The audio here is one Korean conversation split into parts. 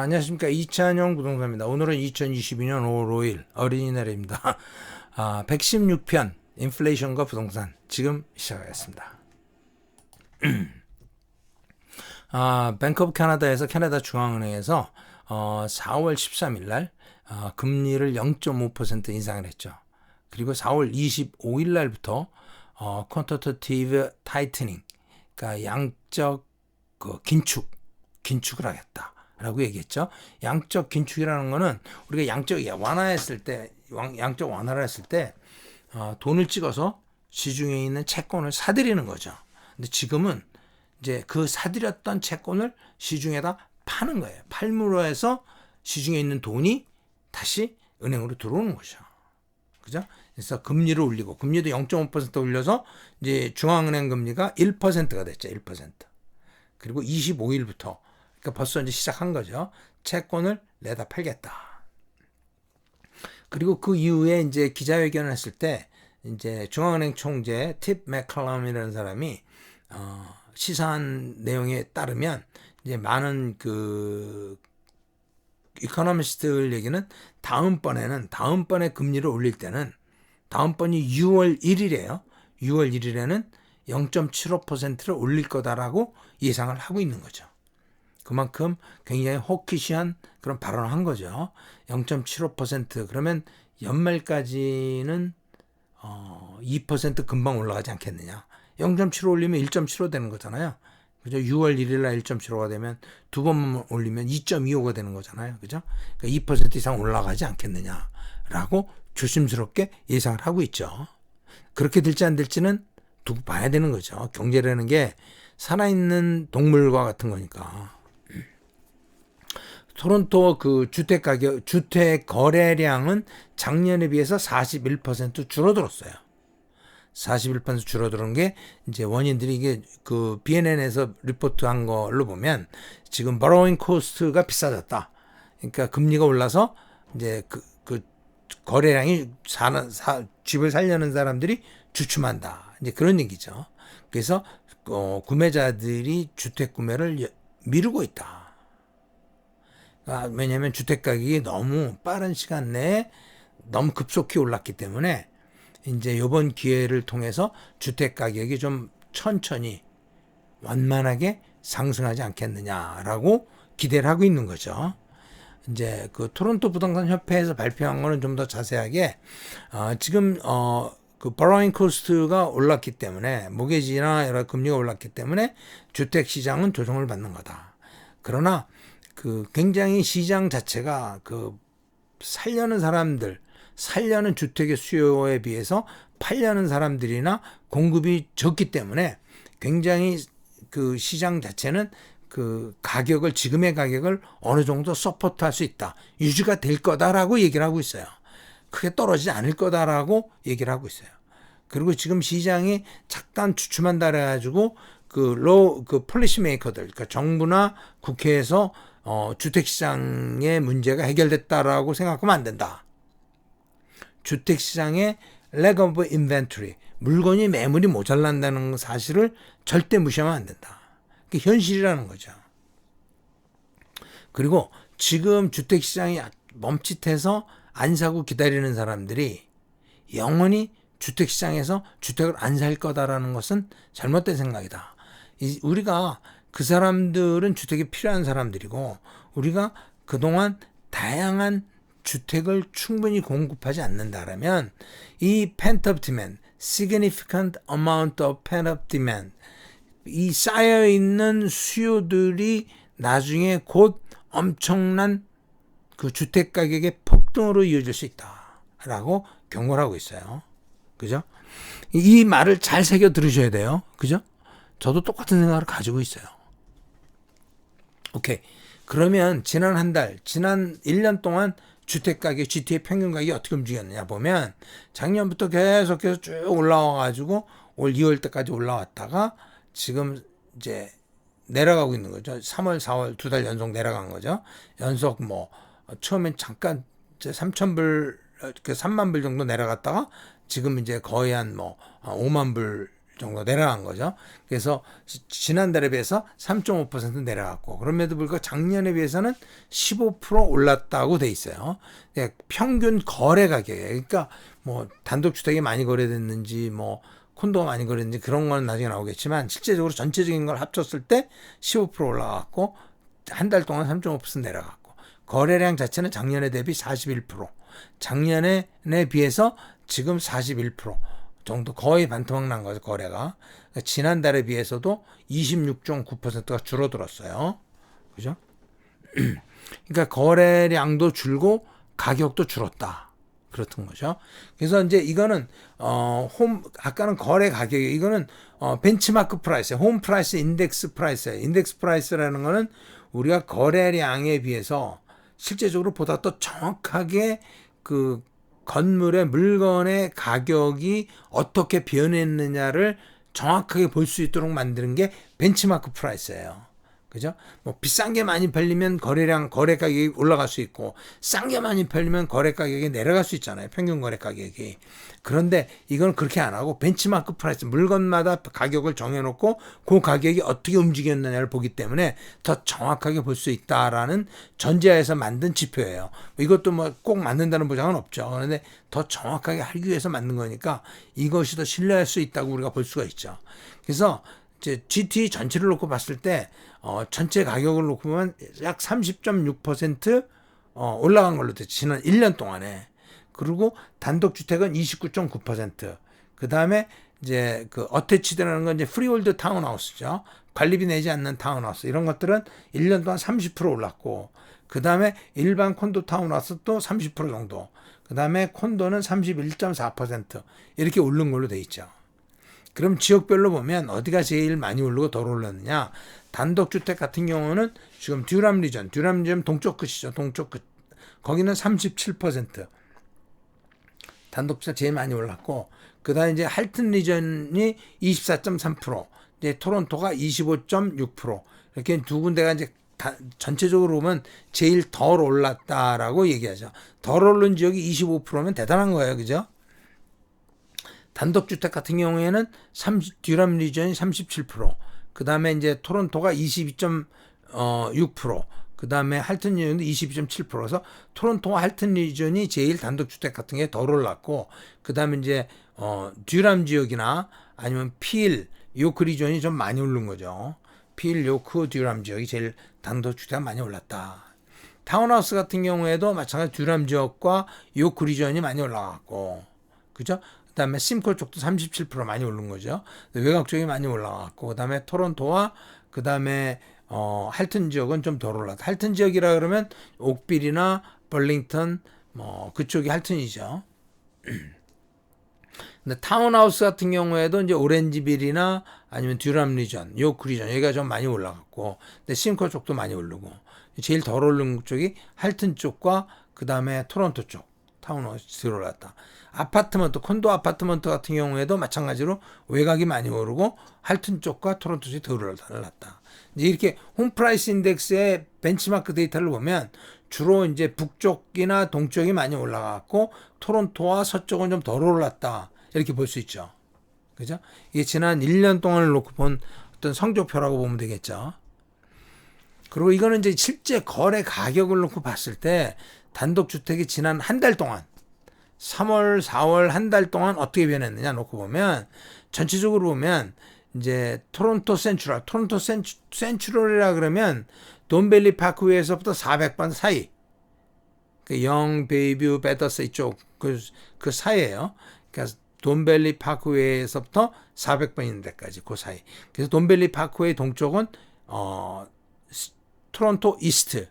안녕하십니까. 이찬용 부동산입니다. 오늘은 2022년 5월 5일 어린이날입니다. 아, 116편 인플레이션과 부동산 지금 시작하겠습니다. 아, 뱅크 오브 캐나다에서 캐나다 중앙은행에서 어, 4월 13일 날 어, 금리를 0.5% 인상을 했죠. 그리고 4월 25일 날부터 어, 퀀터터티브 타이트닝 그러니까 양적 그 긴축 긴축을 하겠다. 라고 얘기했죠. 양적 긴축이라는 거는 우리가 양적 완화했을 때, 양적 완화를 했을 때, 어, 돈을 찍어서 시중에 있는 채권을 사들이는 거죠. 근데 지금은 이제 그 사들였던 채권을 시중에다 파는 거예요. 팔므로 해서 시중에 있는 돈이 다시 은행으로 들어오는 거죠. 그죠? 그래서 금리를 올리고 금리도 0.5% 올려서 이제 중앙은행 금리가 1%가 됐죠. 1%. 그리고 25일부터 그러니까 벌써 이제 시작한 거죠. 채권을 내다 팔겠다. 그리고 그 이후에 이제 기자회견을 했을 때 이제 중앙은행 총재 팁 맥컬럼이라는 사람이 어, 시사한 내용에 따르면 이제 많은 그 이코노미스트들 얘기는 다음번에는 다음번에 금리를 올릴 때는 다음번이 6월 1일이에요. 6월 1일에는 0.75%를 올릴 거다라고 예상을 하고 있는 거죠. 그만큼 굉장히 호키시한 그런 발언을 한 거죠. 0.75% 그러면 연말까지는 어, 2% 금방 올라가지 않겠느냐. 0.75 올리면 1.75 되는 거잖아요. 그죠? 6월 1일 날 1.75가 되면 두 번만 올리면 2.25가 되는 거잖아요. 그죠? 그러니까 2% 이상 올라가지 않겠느냐라고 조심스럽게 예상을 하고 있죠. 그렇게 될지 안 될지는 두고 봐야 되는 거죠. 경제라는 게 살아있는 동물과 같은 거니까. 토론토 그 주택 가격, 주택 거래량은 작년에 비해서 41% 줄어들었어요. 41% 줄어드는 게 이제 원인들이 이게 그 BNN에서 리포트한 걸로 보면 지금 버로잉 코스트가 비싸졌다. 그러니까 금리가 올라서 이제 그, 그 거래량이 사는 사, 집을 살려는 사람들이 주춤한다. 이제 그런 얘기죠. 그래서 어, 구매자들이 주택 구매를 미루고 있다. 아, 왜냐하면 주택 가격이 너무 빠른 시간 내에 너무 급속히 올랐기 때문에 이제 이번 기회를 통해서 주택 가격이 좀 천천히 완만하게 상승하지 않겠느냐라고 기대를 하고 있는 거죠. 이제 그 토론토 부동산 협회에서 발표한 거는 좀 더 자세하게 어, 지금 어, 그 버라인 코스트가 올랐기 때문에 모기지나 여러 금리가 올랐기 때문에 주택 시장은 조정을 받는 거다. 그러나 그 굉장히 시장 자체가 그 살려는 사람들, 살려는 주택의 수요에 비해서 팔려는 사람들이나 공급이 적기 때문에 굉장히 그 시장 자체는 그 가격을 지금의 가격을 어느 정도 서포트할 수 있다. 유지가 될 거다라고 얘기를 하고 있어요. 크게 떨어지지 않을 거다라고 얘기를 하고 있어요. 그리고 지금 시장이 잠깐 주춤한다 그래가지고 그 로, 그 폴리시 메이커들, 그러니까 정부나 국회에서 어, 주택시장의 문제가 해결됐다라고 생각하면 안 된다. 주택시장의 leg of inventory, 물건이 매물이 모자란다는 사실을 절대 무시하면 안 된다. 그게 현실이라는 거죠. 그리고 지금 주택시장이 멈칫해서 안 사고 기다리는 사람들이 영원히 주택시장에서 주택을 안 살 거다라는 것은 잘못된 생각이다. 우리가 그 사람들은 주택이 필요한 사람들이고 우리가 그동안 다양한 주택을 충분히 공급하지 않는다라면 이 pent-up demand, significant amount of pent-up demand 이 쌓여 있는 수요들이 나중에 곧 엄청난 그 주택 가격의 폭등으로 이어질 수 있다라고 경고를 하고 있어요. 그죠? 이 말을 잘 새겨 들으셔야 돼요. 그죠? 저도 똑같은 생각을 가지고 있어요. 오케이. 그러면 지난 한 달, 지난 1년 동안 주택 가격, GTA 평균 가격이 어떻게 움직였느냐 보면 작년부터 계속해서 쭉 올라와 가지고 올 2월 때까지 올라왔다가 지금 이제 내려가고 있는 거죠. 3월, 4월 두 달 연속 내려간 거죠. 연속 뭐 처음엔 잠깐 3천 불, 그 3만 불 정도 내려갔다가 지금 이제 거의 한 뭐 5만 불 정도 내려간 거죠. 그래서 지- 지난달에 비해서 3.5% 내려갔고 그럼에도 불구하고 작년에 비해서는 15% 올랐다고 돼 있어요. 예, 평균 거래 가격에 그러니까 뭐 단독주택이 많이 거래됐는지 뭐 콘도가 많이 거래됐는지 그런 건 나중에 나오겠지만 실제적으로 전체적인 걸 합쳤을 때 15% 올라갔고 한 달 동안 3.5% 내려갔고 거래량 자체는 작년에 대비 41% 작년에 비해서 지금 41% 정도 거의 반토막 난 거죠 거래가. 그러니까 지난달에 비해서도 26.9%가 줄어들었어요. 그죠? 그러니까 거래량도 줄고 가격도 줄었다. 그렇던 거죠. 그래서 이제 이거는 어홈 아까는 거래 가격이 이거는 어 벤치마크 프라이스 홈 프라이스 인덱스 프라이스. 인덱스 프라이스라는 거는 우리가 거래량에 비해서 실제적으로 보다 더 정확하게 그 건물의 물건의 가격이 어떻게 변했느냐를 정확하게 볼 수 있도록 만드는 게 벤치마크 프라이스예요. 그죠? 뭐 비싼 게 많이 팔리면 거래량 거래 가격이 올라갈 수 있고 싼 게 많이 팔리면 거래 가격이 내려갈 수 있잖아요. 평균 거래 가격이. 그런데 이건 그렇게 안 하고 벤치마크 프라이스 물건마다 가격을 정해 놓고 그 가격이 어떻게 움직였느냐를 보기 때문에 더 정확하게 볼 수 있다라는 전제하에서 만든 지표예요. 이것도 뭐 꼭 맞는다는 보장은 없죠. 그런데 더 정확하게 하기 위해서 만든 거니까 이것이 더 신뢰할 수 있다고 우리가 볼 수가 있죠. 그래서 이제 GT 전체를 놓고 봤을 때 어, 전체 가격을 놓고 보면 약 30.6% 어, 올라간 걸로 돼. 지난 1년 동안에. 그리고 단독 주택은 29.9%. 그 다음에 이제 그 어태치드라는 건 이제 프리홀드 타운하우스죠. 관리비 내지 않는 타운하우스. 이런 것들은 1년 동안 30% 올랐고 그 다음에 일반 콘도 타운하우스도 30% 정도. 그 다음에 콘도는 31.4% 이렇게 오른 걸로 돼 있죠. 그럼 지역별로 보면 어디가 제일 많이 오르고 덜 올랐느냐? 단독주택 같은 경우는 지금 듀람 리전, 듀람 리전 동쪽 끝이죠. 동쪽 끝. 거기는 37%. 단독주택 제일 많이 올랐고, 그 다음에 이제 할튼 리전이 24.3%, 이제 토론토가 25.6%. 이렇게 두 군데가 이제 다, 전체적으로 보면 제일 덜 올랐다라고 얘기하죠. 덜 오른 지역이 25%면 대단한 거예요. 그죠? 단독주택 같은 경우에는 30, 듀람 리전이 37%, 그 다음에 이제 토론토가 22.6%, 그 다음에 할튼 리전도 22.7%서 토론토와 할튼 리전이 제일 단독주택 같은 게 덜 올랐고, 그 다음에 이제 어, 듀람 지역이나 아니면 필, 요크 리전이 좀 많이 오른 거죠. 필, 요크, 듀람 지역이 제일 단독주택가 많이 올랐다. 타운하우스 같은 경우에도 마찬가지 듀람 지역과 요크 리전이 많이 올라갔고, 그죠? 그다음에 심콜 쪽도 37% 많이 오른 거죠. 외곽 쪽이 많이 올라갔고 그다음에 토론토와 그다음에 어 할튼 지역은 좀 덜 올랐다. 할튼 지역이라 그러면 옥빌이나 벌링턴 뭐 그쪽이 할튼이죠. 근데 타운하우스 같은 경우에도 이제 오렌지빌이나 아니면 듀람 리전, 요크 리전 여기가 좀 많이 올라갔고, 근데 심콜 쪽도 많이 오르고 제일 덜 오른 쪽이 할튼 쪽과 그 다음에 토론토 쪽 타운하우스 들어올랐다. 아파트먼트, 콘도 아파트먼트 같은 경우에도 마찬가지로 외곽이 많이 오르고 할튼 쪽과 토론토 쪽이 더 올랐다. 이제 이렇게 홈프라이스 인덱스의 벤치마크 데이터를 보면 주로 이제 북쪽이나 동쪽이 많이 올라갔고 토론토와 서쪽은 좀 덜 올랐다. 이렇게 볼 수 있죠. 그죠? 이게 지난 1년 동안을 놓고 본 어떤 성적표라고 보면 되겠죠. 그리고 이거는 이제 실제 거래 가격을 놓고 봤을 때 단독주택이 지난 한 달 동안 3월, 4월 한 달 동안 어떻게 변했느냐 놓고 보면 전체적으로 보면 이제 토론토 센츄럴, 토론토 센츄, 센츄럴이라 그러면 돈벨리 파크웨이에서부터 400번 사이, 그 영, 베이뷰, 베더스 이쪽 그, 그 사이에요. 그러니까 돈벨리 파크웨이에서부터 400번 있는 데까지 그 사이. 그래서 돈벨리 파크웨이 동쪽은 어 토론토 이스트.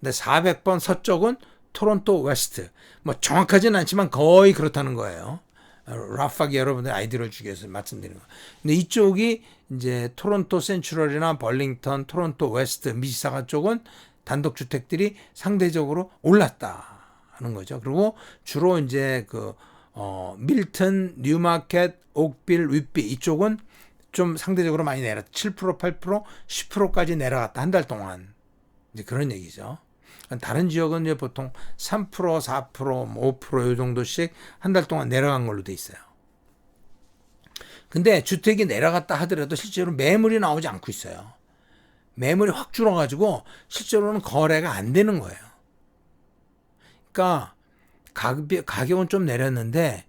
근데 400번 서쪽은 토론토 웨스트. 뭐 정확하지는 않지만 거의 그렇다는 거예요. 라파기 여러분들 아이디어를 주기 위해서 말씀드리는 거. 근데 이쪽이 이제 토론토 센츄럴이나 벌링턴, 토론토 웨스트, 미시사가 쪽은 단독 주택들이 상대적으로 올랐다 하는 거죠. 그리고 주로 이제 그 어, 밀턴, 뉴마켓, 옥빌, 윗비 이쪽은 좀 상대적으로 많이 내렸다. 7%, 8%, 10%까지 내려갔다. 한 달 동안. 이제 그런 얘기죠. 다른 지역은 이제 보통 3%, 4%, 5%이 정도씩 한 달 동안 내려간 걸로 돼 있어요. 근데 주택이 내려갔다 하더라도 실제로 매물이 나오지 않고 있어요. 매물이 확 줄어가지고 실제로는 거래가 안 되는 거예요. 그러니까 가격, 가격은 좀 내렸는데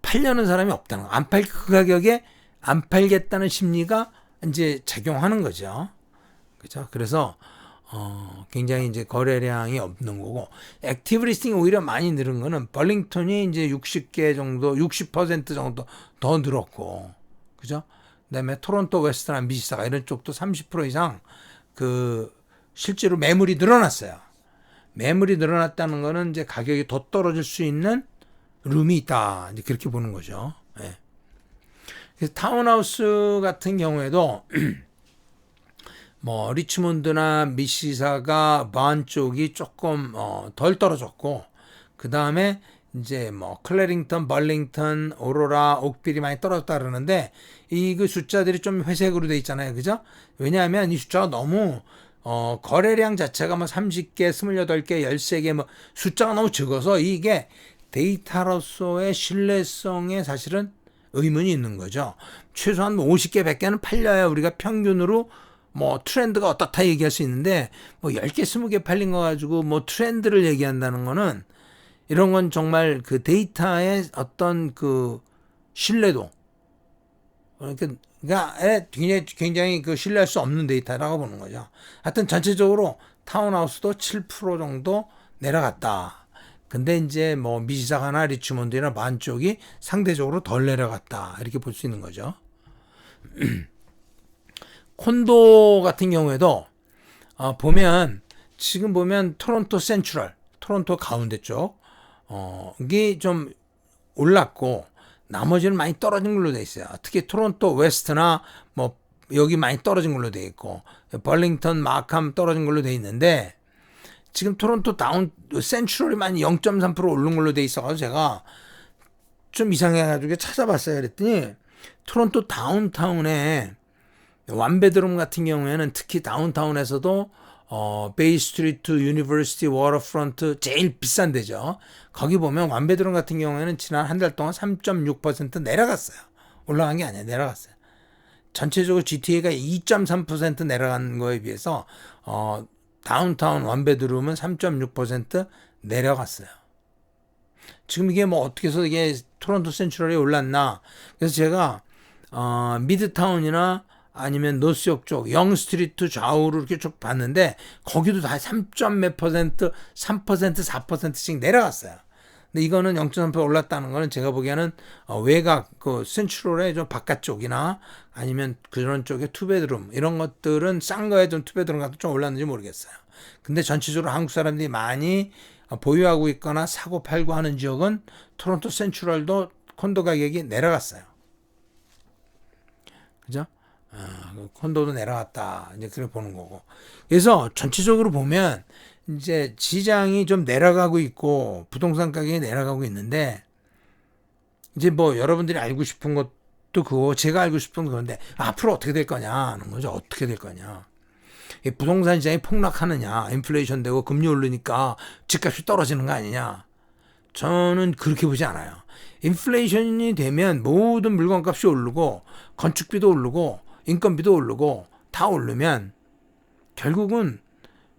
팔려는 사람이 없다는 거. 안 팔 그 가격에 안 팔겠다는 심리가 이제 작용하는 거죠. 그죠? 그래서 어, 굉장히 이제 거래량이 없는 거고 액티브 리스팅이 오히려 많이 늘은 거는 벌링턴이 이제 60개 정도, 60% 정도 더 늘었고, 그죠? 그다음에 토론토 웨스트나 미시사가 이런 쪽도 30% 이상 그 실제로 매물이 늘어났어요. 매물이 늘어났다는 거는 이제 가격이 더 떨어질 수 있는 룸이 있다. 이제 그렇게 보는 거죠. 예. 그래서 타운하우스 같은 경우에도 뭐 리치몬드나 미시사가 반 쪽이 조금 어, 덜 떨어졌고 그 다음에 이제 뭐 클레링턴, 벌링턴, 오로라, 옥빌이 많이 떨어졌다 그러는데 이 그 숫자들이 좀 회색으로 돼 있잖아요, 그죠? 왜냐하면 이 숫자가 너무 어, 거래량 자체가 뭐 30개, 28개, 13개 뭐 숫자가 너무 적어서 이게 데이터로서의 신뢰성에 사실은 의문이 있는 거죠. 최소한 50개, 뭐 100개는 팔려야 우리가 평균으로 뭐 트렌드가 어떻다 얘기할 수 있는데 뭐 10개, 20개 팔린 거 가지고 뭐 트렌드를 얘기한다는 거는 이런 건 정말 그 데이터의 어떤 그 신뢰도 그러니까 굉장히, 굉장히 그 신뢰할 수 없는 데이터라고 보는 거죠. 하여튼 전체적으로 타운하우스도 7% 정도 내려갔다. 근데 이제 뭐 미시사가나 리치몬드나 반 쪽이 상대적으로 덜 내려갔다. 이렇게 볼 수 있는 거죠. 콘도 같은 경우에도 어, 보면 지금 보면 토론토 센트럴, 토론토 가운데 쪽 어, 이게 좀 올랐고 나머지는 많이 떨어진 걸로 돼 있어요. 특히 토론토 웨스트나 뭐 여기 많이 떨어진 걸로 돼 있고 벌링턴 마캄 떨어진 걸로 돼 있는데 지금 토론토 다운 센트럴이 많이 0.3% 오른 걸로 돼 있어가지고 제가 좀 이상해가지고 찾아봤어요. 그랬더니 토론토 다운타운에 완베드룸 같은 경우에는 특히 다운타운에서도 어, 베이 스트리트 유니버시티 워터프런트 제일 비싼 데죠. 거기 보면 완베드룸 같은 경우에는 지난 한 달 동안 3.6% 내려갔어요. 올라간 게 아니야. 내려갔어요. 전체적으로 GTA가 2.3% 내려간 거에 비해서 어, 다운타운 원베드룸은 3.6% 내려갔어요. 지금 이게 뭐 어떻게 해서 이게 토론토 센트럴이 올랐나? 그래서 제가 어, 미드타운이나 아니면 노스역 쪽, 영스트리트 좌우로 이렇게 쭉 봤는데 거기도 다 3점 몇 퍼센트, 3%, 4%씩 내려갔어요. 근데 이거는 0.3% 올랐다는 거는 제가 보기에는 어, 외곽 그 센트럴의 좀 바깥쪽이나 아니면 그런 쪽에 투베드룸 이런 것들은 싼 거에 좀 투베드룸 같은 좀 올랐는지 모르겠어요. 근데 전체적으로 한국 사람들이 많이 보유하고 있거나 사고 팔고 하는 지역은 토론토 센트럴도 콘도 가격이 내려갔어요. 그죠? 아, 그 콘도도 내려갔다. 이제 그렇게 보는 거고. 그래서 전체적으로 보면 이제 시장이 좀 내려가고 있고 부동산 가격이 내려가고 있는데 이제 뭐 여러분들이 알고 싶은 것도 그거 제가 알고 싶은 건데 앞으로 어떻게 될 거냐 하는 거죠. 어떻게 될 거냐. 부동산 시장이 폭락하느냐, 인플레이션 되고 금리 오르니까 집값이 떨어지는 거 아니냐. 저는 그렇게 보지 않아요. 인플레이션이 되면 모든 물건값이 오르고 건축비도 오르고 인건비도 오르고 다 오르면 결국은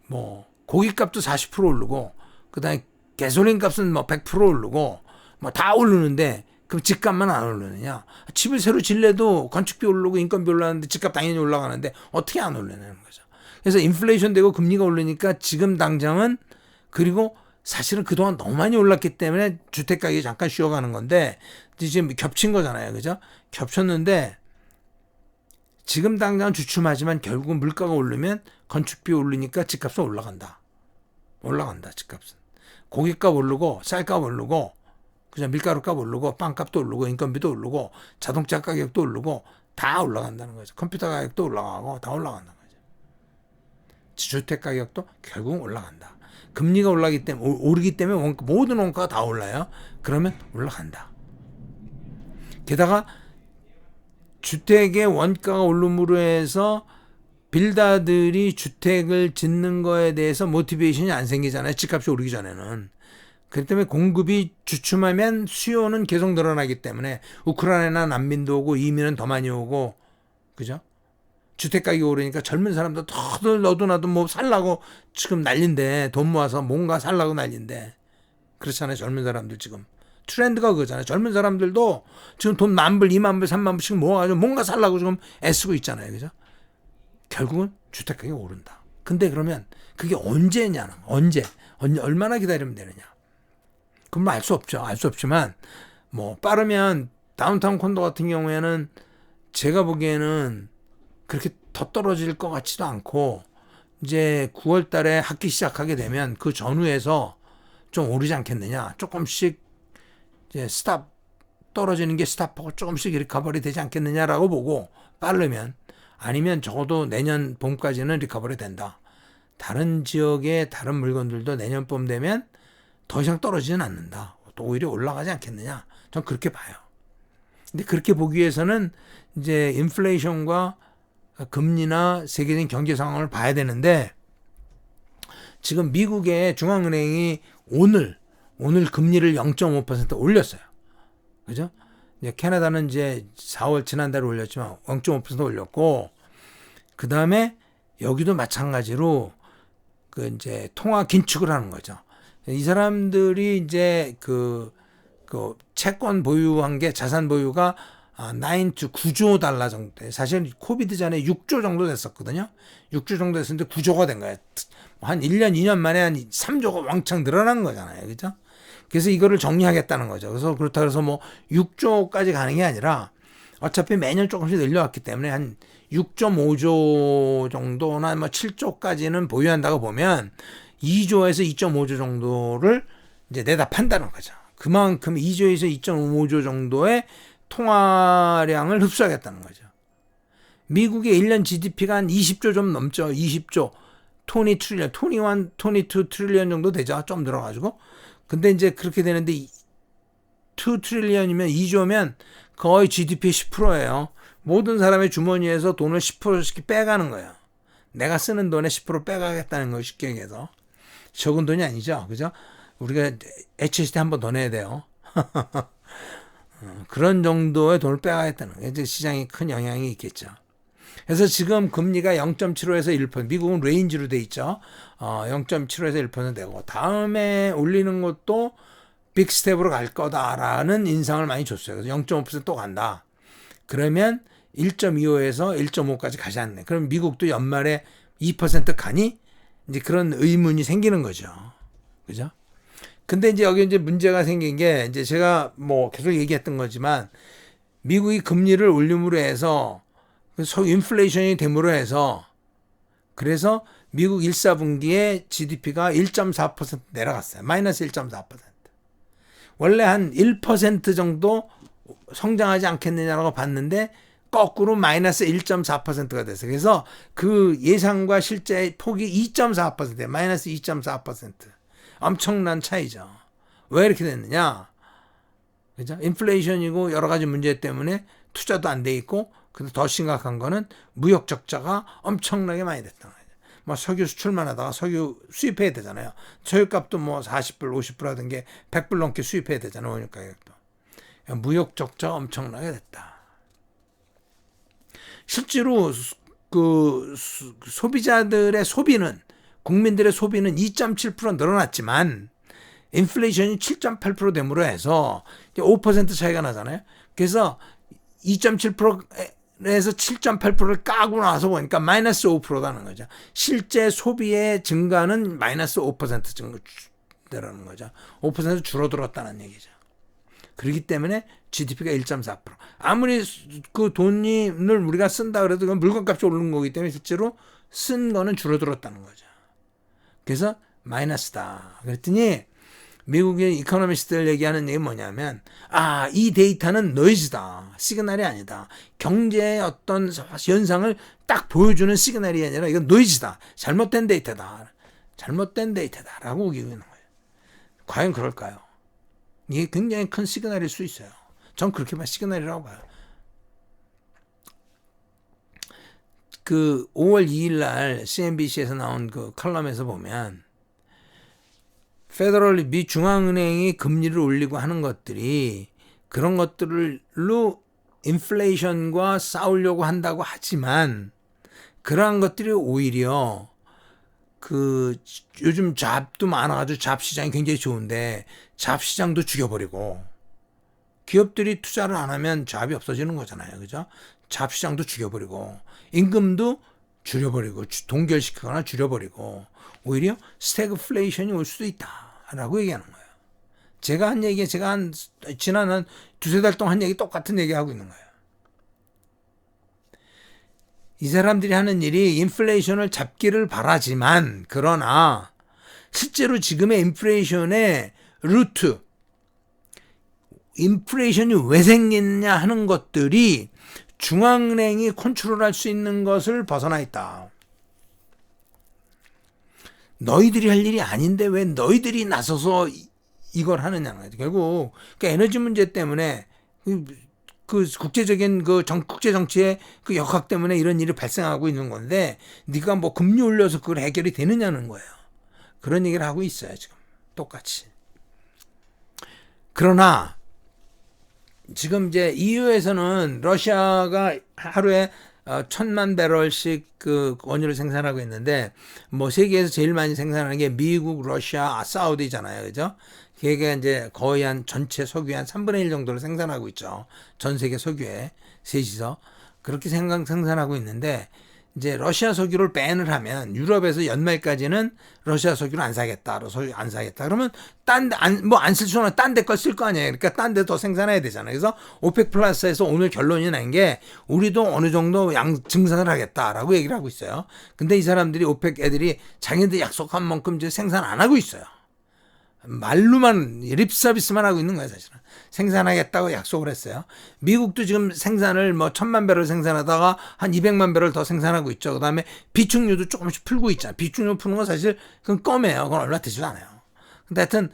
뭐 고기값도 40% 오르고 그다음에 개솔린 값은 뭐 100% 오르고 뭐 다 오르는데 그럼 집값만 안 오르느냐? 집을 새로 질래도 건축비 오르고 인건비 올라가는데 집값 당연히 올라가는데 어떻게 안 오르냐는 거죠. 그래서 인플레이션 되고 금리가 오르니까 지금 당장은 그리고 사실은 그동안 너무 많이 올랐기 때문에 주택 가격이 잠깐 쉬어가는 건데 지금 겹친 거잖아요. 그죠? 겹쳤는데 지금 당장 주춤하지만 결국은 물가가 오르면 건축비 오르니까 집값은 올라간다. 올라간다, 집값은. 고깃값 오르고, 쌀값 오르고, 그냥 밀가루값 오르고, 빵값도 오르고, 인건비도 오르고, 자동차 가격도 오르고, 다 올라간다는 거죠. 컴퓨터 가격도 올라가고, 다 올라간다는 거죠. 주택 가격도 결국은 올라간다. 금리가 올라기 때문에, 오르기 때문에 원가, 모든 원가가 다 올라요. 그러면 올라간다. 게다가 주택의 원가가 오름으로 해서 빌다들이 주택을 짓는 거에 대해서 모티베이션이 안 생기잖아요. 집값이 오르기 전에는. 그렇기 때문에 공급이 주춤하면 수요는 계속 늘어나기 때문에 우크라이나 난민도 오고 이민은 더 많이 오고 그죠? 주택 가격이 오르니까 젊은 사람도 더들 너도 나도 뭐 살라고 지금 난린데 돈 모아서 뭔가 살라고 난린데 그렇잖아요 젊은 사람들 지금 트렌드가 그거잖아요. 젊은 사람들도 지금 돈 만 불 이만 불 삼만 불씩 모아가지고 뭔가 살라고 지금 애쓰고 있잖아요. 그죠? 결국은 주택 가격이 오른다. 근데 그러면 그게 언제냐는 언제? 언제 얼마나 기다리면 되느냐. 그건 알수 없죠. 알 수 없지만 뭐 빠르면 다운타운 콘도 같은 경우에는 제가 보기에는 그렇게 더 떨어질 것 같지도 않고 이제 9월 달에 학기 시작하게 되면 그 전후에서 좀 오르지 않겠느냐. 조금씩 이제 스탑 떨어지는 게 스탑하고 조금씩 리커버리 되지 않겠느냐라고 보고 빠르면 아니면 적어도 내년 봄까지는 리커버리 된다. 다른 지역의 다른 물건들도 내년 봄 되면 더 이상 떨어지진 않는다. 또 오히려 올라가지 않겠느냐. 전 그렇게 봐요. 근데 그렇게 보기 위해서는 이제 인플레이션과 금리나 세계적인 경제 상황을 봐야 되는데 지금 미국의 중앙은행이 오늘 오늘 금리를 0.5% 올렸어요. 그죠? 이제 캐나다는 이제 4월 지난달에 올렸지만 0.5% 올렸고 그 다음에 여기도 마찬가지로 그 이제 통화 긴축을 하는 거죠. 이 사람들이 이제 그, 그 채권 보유한 게 자산 보유가 아, 9 to 9조 달러 정도 돼. 사실 코비드 전에 6조 정도 됐었거든요. 6조 정도 됐었는데 9조가 된 거예요. 한 1년, 2년 만에 한 3조가 왕창 늘어난 거잖아요. 그죠? 그래서 이거를 정리하겠다는 거죠. 그래서 그렇다 그래서 뭐 6조까지 가는 게 아니라 어차피 매년 조금씩 늘려왔기 때문에 한 6.5조 정도나 뭐 7조까지는 보유한다고 보면 2조에서 2.5조 정도를 이제 내다 판다는 거죠. 그만큼 2조에서 2.5조 정도의 통화량을 흡수하겠다는 거죠. 미국의 1년 GDP가 한 20조 좀 넘죠. 20조. 토니 트릴리언, 토니 원, 토니 투 트릴리언 정도 되죠. 좀 늘어가지고. 근데 이제 그렇게 되는데 2 트릴리언이면 2조면 거의 GDP의 10%예요. 모든 사람의 주머니에서 돈을 10%씩 빼가는 거예요. 내가 쓰는 돈의 10% 빼가겠다는 거 쉽게 얘기해서. 적은 돈이 아니죠. 그죠? 우리가 HST 한 번 더 내야 돼요. 어, 그런 정도의 돈을 빼가겠다는 거예요. 이제 시장이 큰 영향이 있겠죠. 그래서 지금 금리가 0.75에서 1%, 미국은 레인지로 돼 있죠. 어, 0.75에서 1% 되고 다음에 올리는 것도 빅 스텝으로 갈 거다라는 인상을 많이 줬어요. 그래서 0.5%또 간다. 그러면 1.25에서 1.5까지 가지 않네. 그럼 미국도 연말에 2% 가니? 이제 그런 의문이 생기는 거죠. 그죠? 근데 이제 여기 이제 문제가 생긴 게 이제 제가 뭐 계속 얘기했던 거지만 미국이 금리를 올림으로 해서 소 인플레이션이 됨으로 해서 그래서 미국 1사분기에 GDP가 1.4% 내려갔어요. 마이너스 1.4%. 원래 한 1% 정도 성장하지 않겠느냐라고 봤는데 거꾸로 마이너스 1.4%가 됐어요. 그래서 그 예상과 실제 폭이 2.4%예요. 마이너스 2.4%. 엄청난 차이죠. 왜 이렇게 됐느냐? 그죠? 인플레이션이고 여러 가지 문제 때문에 투자도 안 돼 있고 근데 더 심각한 거는 무역 적자가 엄청나게 많이 됐다는 거예요. 뭐 석유 수출만 하다가 석유 수입해야 되잖아요. 석유값도 뭐 40불, 50불 하던 게 100불 넘게 수입해야 되잖아요. 원유 가격도. 무역 적자가 엄청나게 됐다. 실제로 그 소비자들의 소비는 국민들의 소비는 2.7% 늘어났지만 인플레이션이 7.8% 됨으로 해서 5% 차이가 나잖아요. 그래서 2.7% 에서 7.8%를 까고 나서 보니까 마이너스 5%라는 거죠. 실제 소비의 증가는 마이너스 5% 증가라는 거죠. 5% 줄어들었다는 얘기죠. 그렇기 때문에 GDP가 1.4%. 아무리 그 돈을 우리가 쓴다 그래도 그건 물건값이 오르는 거기 때문에 실제로 쓴 거는 줄어들었다는 거죠. 그래서 마이너스다. 그랬더니 미국의 이코노미스트들 얘기하는 얘기 뭐냐면 아, 이 데이터는 노이즈다. 시그널이 아니다. 경제의 어떤 현상을 딱 보여주는 시그널이 아니라 이건 노이즈다. 잘못된 데이터다. 잘못된 데이터다라고 우기고 있는 거예요. 과연 그럴까요? 이게 굉장히 큰 시그널일 수 있어요. 전 그렇게만 시그널이라고 봐요. 그 5월 2일 날 CNBC에서 나온 그 칼럼에서 보면 페더럴 미 중앙은행이 금리를 올리고 하는 것들이 그런 것들로 인플레이션과 싸우려고 한다고 하지만 그러한 것들이 오히려 그 요즘 잡도 많아가지고 잡 시장이 굉장히 좋은데 잡 시장도 죽여버리고 기업들이 투자를 안 하면 잡이 없어지는 거잖아요, 그죠? 잡 시장도 죽여버리고 임금도 줄여버리고 동결시키거나 줄여버리고 오히려 스태그플레이션이 올 수도 있다라고 얘기하는 거예요. 제가 한 얘기, 제가 한 지난 한 두세 달 동안 한 얘기 똑같은 얘기 하고 있는 거예요. 이 사람들이 하는 일이 인플레이션을 잡기를 바라지만 그러나 실제로 지금의 인플레이션의 루트 인플레이션이 왜 생겼냐 하는 것들이 중앙은행이 컨트롤할 수 있는 것을 벗어나 있다. 너희들이 할 일이 아닌데 왜 너희들이 나서서 이걸 하느냐. 결국 그 에너지 문제 때문에 그 국제적인 그 정, 국제 정치의 그 역학 때문에 이런 일이 발생하고 있는 건데 네가 뭐 금리 올려서 그걸 해결이 되느냐는 거예요. 그런 얘기를 하고 있어요 지금 똑같이. 그러나 지금 이제 EU에서는 러시아가 하루에 어, 천만 배럴씩 그 원유를 생산하고 있는데 뭐 세계에서 제일 많이 생산하는 게 미국, 러시아, 사우디잖아요. 그죠? 그게 이제 거의 한 전체 석유의 한 3분의 1 정도를 생산하고 있죠. 전 세계 석유에 셋이서 그렇게 생각 생산하고 있는데 이제 러시아 석유를 밴을 하면 유럽에서 연말까지는 러시아 석유를 안 사겠다. 석유 안 사겠다. 그러면 딴데안뭐 안 쓸 수는 딴데거쓸거 아니에요. 그러니까 딴 데 더 생산해야 되잖아요. 그래서 오펙 플러스에서 오늘 결론이 난 게 우리도 어느 정도 양 증산을 하겠다라고 얘기를 하고 있어요. 근데 이 사람들이 오펙 애들이 자기들 약속한 만큼 이제 생산 안 하고 있어요. 말로만 립 서비스만 하고 있는 거예요, 사실은. 생산하겠다고 약속을 했어요. 미국도 지금 생산을 뭐 천만 배럴 생산하다가 한 200만 배럴 더 생산하고 있죠. 그다음에 비축유도 조금씩 풀고 있잖아요. 비축유 푸는 건 사실 그건 껌이에요. 그건 얼마 되지도 않아요. 근데 하여튼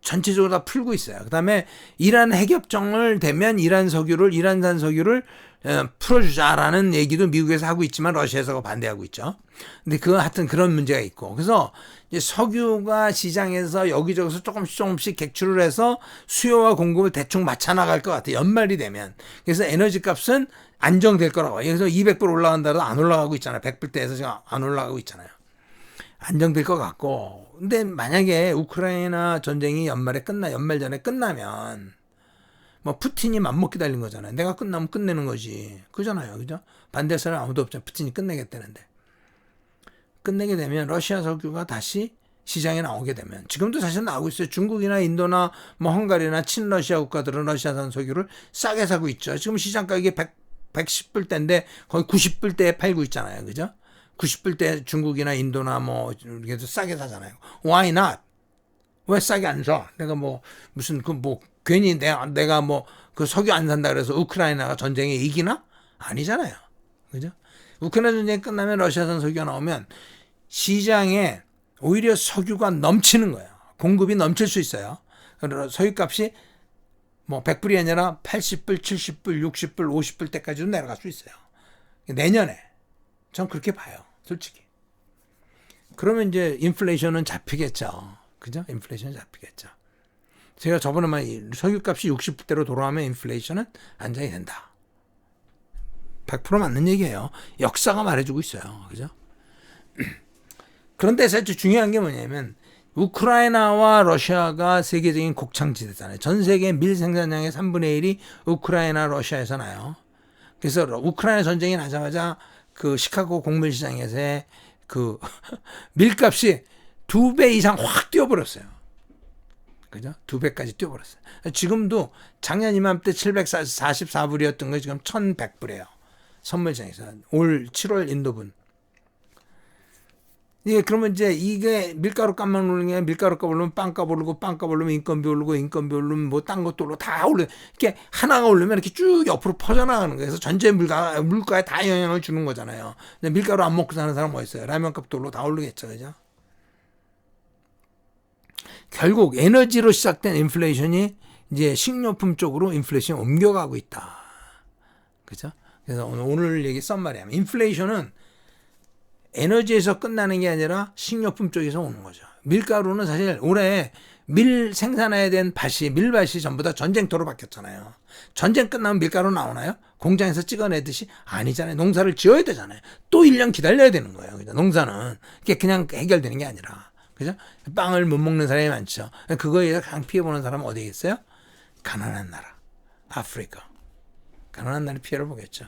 전체적으로 다 풀고 있어요. 그다음에 이란 핵협정을 되면 이란 석유를 이란산 석유를 어, 풀어주자라는 얘기도 미국에서 하고 있지만 러시아에서 반대하고 있죠. 근데 그 하여튼 그런 문제가 있고 그래서 석유가 시장에서 여기저기서 조금씩 조금씩 객출을 해서 수요와 공급을 대충 맞춰 나갈 것 같아요. 연말이 되면 그래서 에너지 값은 안정될 거라고. 그래서 200불 올라간다도 안 올라가고 있잖아요. 100불대에서 지금 안 올라가고 있잖아요. 안정될 것 같고. 근데 만약에 우크라이나 전쟁이 연말에 끝나 연말 전에 끝나면 뭐 푸틴이 맘먹기 달린 거잖아요. 내가 끝나면 끝내는 거지. 그잖아요. 그죠? 반대할 사람 아무도 없잖아요. 푸틴이 끝내겠다는데. 끝내게 되면 러시아 석유가 다시 시장에 나오게 되면 지금도 사실 나오고 있어요. 중국이나 인도나 뭐 헝가리나 친러시아 국가들은 러시아산 석유를 싸게 사고 있죠. 지금 시장 가격이 100, 110불대인데 거의 90불대에 팔고 있잖아요. 그죠? 90불대 중국이나 인도나 뭐 이렇게 싸게 사잖아요. Why not? 왜 싸게 안 사? 내가 뭐 무슨 그 뭐 괜히 내가 내가 뭐 그 석유 안 산다 그래서 우크라이나가 전쟁에 이기나? 아니잖아요. 그죠? 우크라이나 전쟁이 끝나면 러시아산 석유가 나오면 시장에 오히려 석유가 넘치는 거예요. 공급이 넘칠 수 있어요. 석유값이 뭐 100불이 아니라 80불, 70불, 60불, 50불 때까지도 내려갈 수 있어요. 내년에. 전 그렇게 봐요. 솔직히. 그러면 이제 인플레이션은 잡히겠죠. 그죠? 인플레이션 잡히겠죠. 제가 저번에 말 석유값이 60대로 돌아가면 인플레이션은 안정이 된다. 100% 맞는 얘기예요. 역사가 말해주고 있어요. 그죠? 그런데 사실 중요한 게 뭐냐면 우크라이나와 러시아가 세계적인 곡창지대잖아요. 전 세계 밀 생산량의 3분의 1이 우크라이나, 러시아에서 나요. 그래서 우크라이나 전쟁이 나자마자 그 시카고 곡물 시장에서의 그 밀값이 두 배 이상 확 뛰어버렸어요. 그죠? 두 배까지 뛰어버렸어요. 지금도 작년 이맘때 744불이었던 거 지금 1100불이에요. 선물장에서. 올 7월 인도분. 예, 그러면 이제 이게 밀가루 값만 오르는 게 밀가루 값 오르면 빵값 오르고 빵값 오르면 인건비 오르고 인건비 오르면 뭐 딴 것도 오르고 다 오르. 이렇게 하나가 오르면 이렇게 쭉 옆으로 퍼져나가는 거예요. 그래서 전체 물가 물가에 다 영향을 주는 거잖아요. 근데 밀가루 안 먹고 사는 사람 뭐 있어요? 라면 값도 오르고 다 오르겠죠, 그죠? 결국 에너지로 시작된 인플레이션이 이제 식료품 쪽으로 인플레이션이 옮겨가고 있다. 그죠? 그래서 오늘, 오늘 얘기 썬말이야. 인플레이션은 에너지에서 끝나는 게 아니라 식료품 쪽에서 오는 거죠. 밀가루는 사실 올해 밀 생산해야 된 밭이 밀밭이 전부 다 전쟁터로 바뀌었잖아요. 전쟁 끝나면 밀가루 나오나요? 공장에서 찍어내듯이 아니잖아요. 농사를 지어야 되잖아요. 또 1년 기다려야 되는 거예요. 그죠? 농사는 그게 그냥 해결되는 게 아니라 그죠? 빵을 못 먹는 사람이 많죠. 그거에 가장 피해 보는 사람은 어디에 있어요? 가난한 나라, 아프리카. 가난한 나라 피해를 보겠죠.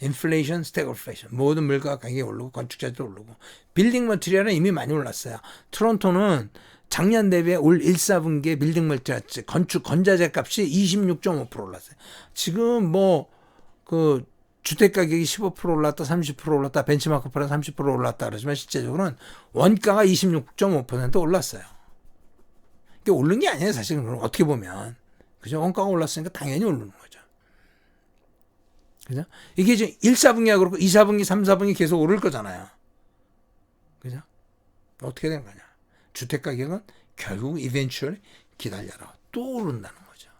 인플레이션, 스태그플레이션 모든 물가 가격이 오르고 건축 자재도 오르고 빌딩 머티리얼은 이미 많이 올랐어요. 토론토는 작년 대비해 올 1, 4분기에 빌딩 머티리얼 건축 건자재 값이 26.5% 올랐어요. 지금 뭐그 주택 가격이 15% 올랐다, 30% 올랐다, 벤치마크 프라 30% 올랐다 그러지만 실제적으로는 원가가 26.5% 올랐어요. 이게 오른 게 아니에요, 사실은. 어떻게 보면. 그죠? 원가가 올랐으니까 당연히 오르는 거죠. 그죠? 이게 이제 1, 4분기가 그렇고 2, 4분기, 3, 4분기 계속 오를 거잖아요. 그죠? 어떻게 되는 거냐? 주택 가격은 결국 이벤츄얼 기다려라. 또 오른다는 거죠.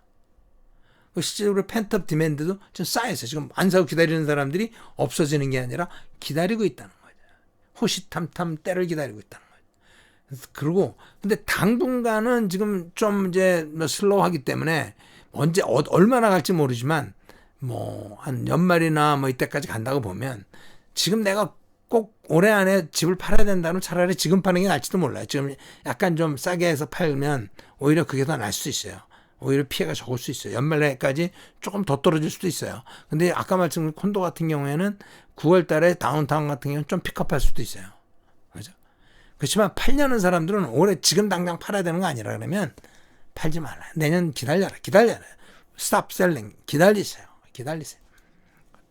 그 실제로 펜트업 디맨드도 좀 쌓여서 지금 안 사고 기다리는 사람들이 없어지는 게 아니라 기다리고 있다는 거죠. 호시탐탐 때를 기다리고 있다는 거죠. 그리고 근데 당분간은 지금 좀 이제 뭐 슬로우하기 때문에 언제 어, 얼마나 갈지 모르지만 뭐 한 연말이나 뭐 이때까지 간다고 보면 지금 내가 꼭 올해 안에 집을 팔아야 된다면 차라리 지금 파는 게 나을지도 몰라요. 지금 약간 좀 싸게 해서 팔면 오히려 그게 더 나을 수 있어요. 오히려 피해가 적을 수 있어요. 연말에까지 조금 더 떨어질 수도 있어요. 근데 아까 말씀드린 콘도 같은 경우에는 9월 달에 다운타운 같은 경우는 좀 픽업할 수도 있어요. 그죠? 그렇지만 팔려는 사람들은 올해 지금 당장 팔아야 되는 거 아니라 그러면 팔지 말아요. 내년 기다려라. 기다려라. 스탑 셀링. 기다리세요. 기다리세요.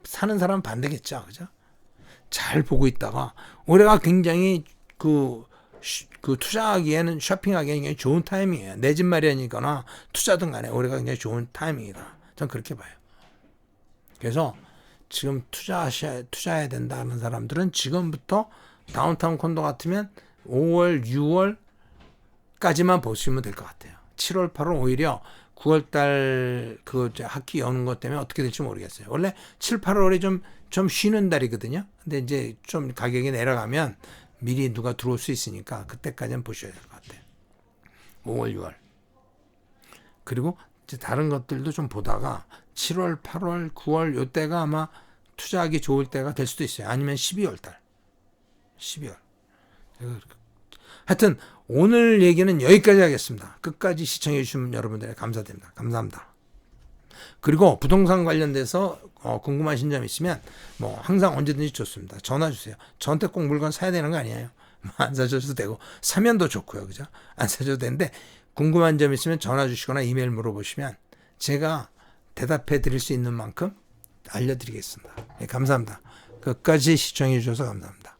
사는 사람은 반대겠죠. 그죠? 잘 보고 있다가 올해가 굉장히 그, 쉬- 그 투자하기에는 쇼핑하기에는 좋은 타이밍이에요. 내 집 마련이거나 투자든 간에 올해가 굉장히 좋은 타이밍이다. 전 그렇게 봐요. 그래서 지금 투자하셔야, 투자해야 된다는 사람들은 지금부터 다운타운 콘도 같으면 5월, 6월까지만 보시면 될 것 같아요. 7월, 8월 오히려 9월 달 그 학기 여는 것 때문에 어떻게 될지 모르겠어요. 원래 7, 8월이 좀, 좀 쉬는 달이거든요. 근데 이제 좀 가격이 내려가면 미리 누가 들어올 수 있으니까 그때까지는 보셔야 될 것 같아요. 5월, 6월. 그리고 이제 다른 것들도 좀 보다가 7월, 8월, 9월 요때가 아마 투자하기 좋을 때가 될 수도 있어요. 아니면 12월 달. 12월. 하여튼 오늘 얘기는 여기까지 하겠습니다. 끝까지 시청해 주신 여러분들 감사드립니다. 감사합니다. 그리고 부동산 관련돼서 어, 궁금하신 점 있으면 뭐 항상 언제든지 좋습니다. 전화 주세요. 저한테 꼭 물건 사야 되는 거 아니에요. 뭐안 사줘도 되고 사면 더 좋고요. 그죠? 안 사줘도 되는데 궁금한 점 있으면 전화 주시거나 이메일 물어보시면 제가 대답해 드릴 수 있는 만큼 알려드리겠습니다. 예, 감사합니다. 끝까지 시청해 주셔서 감사합니다.